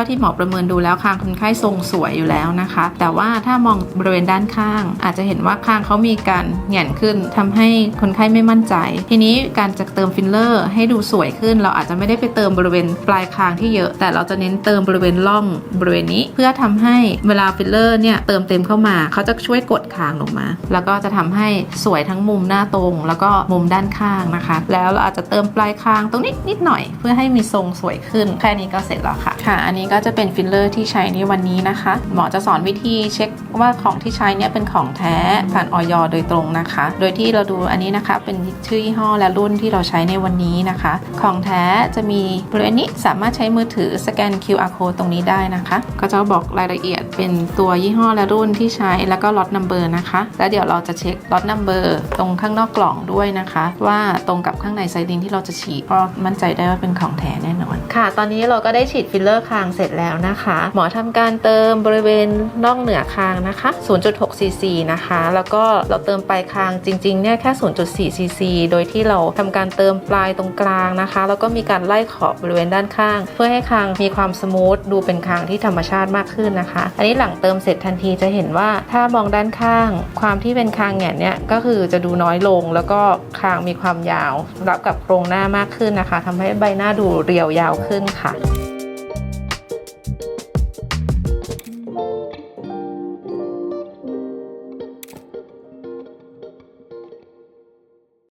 ท่าที่หมอประเมินดูแล้วคางคนไข้ทรงสวยอยู่แล้วนะคะ แต่ว่าถ้ามองบริเวณด้านข้าง อาจจะเห็นว่าคางเขามีการแหง่นขึ้นทำให้คนไข้ไม่มั่นใจ ทีนี้การจะเติมฟิลเลอร์ ให้ดูสวยขึ้น เราอาจจะไม่ได้ไปเติมบริเวณปลายคางที่เยอะ แต่เราจะเน้นเติมบริเวณร่องบริเวณนี้ เพื่อทำให้เวลาฟิลเลอร์เนี่ยเติมเต็มเข้ามาเขาจะช่วยกดคางลงมา แล้วก็จะทำให้สวยทั้งมุมหน้าตรง แล้วก็มุมด้านข้างนะคะ แล้วเราอาจจะเติมปลายคางตรงนี้นิดหน่อย เพื่อให้มีทรงสวยขึ้น แค่นี้ก็เสร็จแล้วค่ะค่ะ อันนี้ก็จะเป็นฟิลเลอร์ที่ใช้ในวันนี้นะคะ หมอจะสอนวิธีเช็คว่าของที่ใช้เนี่ยเป็นของแท้ผ่านออยโดยตรงนะคะ โดยที่เราดูอันนี้นะคะ เป็นชื่อยี่ห้อและรุ่นที่เราใช้ในวันนี้นะคะ ของแท้จะมีบริเวณนี้สามารถใช้มือถือสแกน QR code ตรงนี้ได้นะคะ ก็จะบอกรายละเอียดเป็นตัวยี่ห้อและรุ่นที่ใช้แล้วก็ล็อตนัมเบอร์นะคะ แล้วเดี๋ยวเราจะเช็คล็อตนัมเบอร์ตรงข้างนอกกล่องด้วยนะคะ ว่าตรงกับข้างในไซดินที่เราจะฉีดเพราะมั่นใจได้ว่าเป็นของแท้แน่นอน ค่ะ ตอนนี้เราก็ได้ฉีดฟิลเลอร์คางเร็จแล้วนะคะ หมอทำการเติมบริเวณน่องเหนือคางนะคะ 0.6 ซีซีนะคะ แล้วก็เราเติมปลายคางจริงๆเนี่ยแค่ 0.4 ซีซี โดยที่เราทำการเติมปลายตรงกลางนะคะ แล้วก็มีการไล่ขอบบริเวณด้านข้าง เพื่อให้คางมีความสมูทดูเป็นคางที่ธรรมชาติมากขึ้นนะคะ อันนี้หลังเติมเสร็จทันทีจะเห็นว่าถ้ามองด้านข้าง ความที่เป็นคางแง่นเนี่ยก็คือจะดูน้อยลง แล้วก็คางมีความยาว รับกับโครงหน้ามากขึ้นนะคะทำให้ใบหน้าดูเรียวยาวขึ้นค่ะ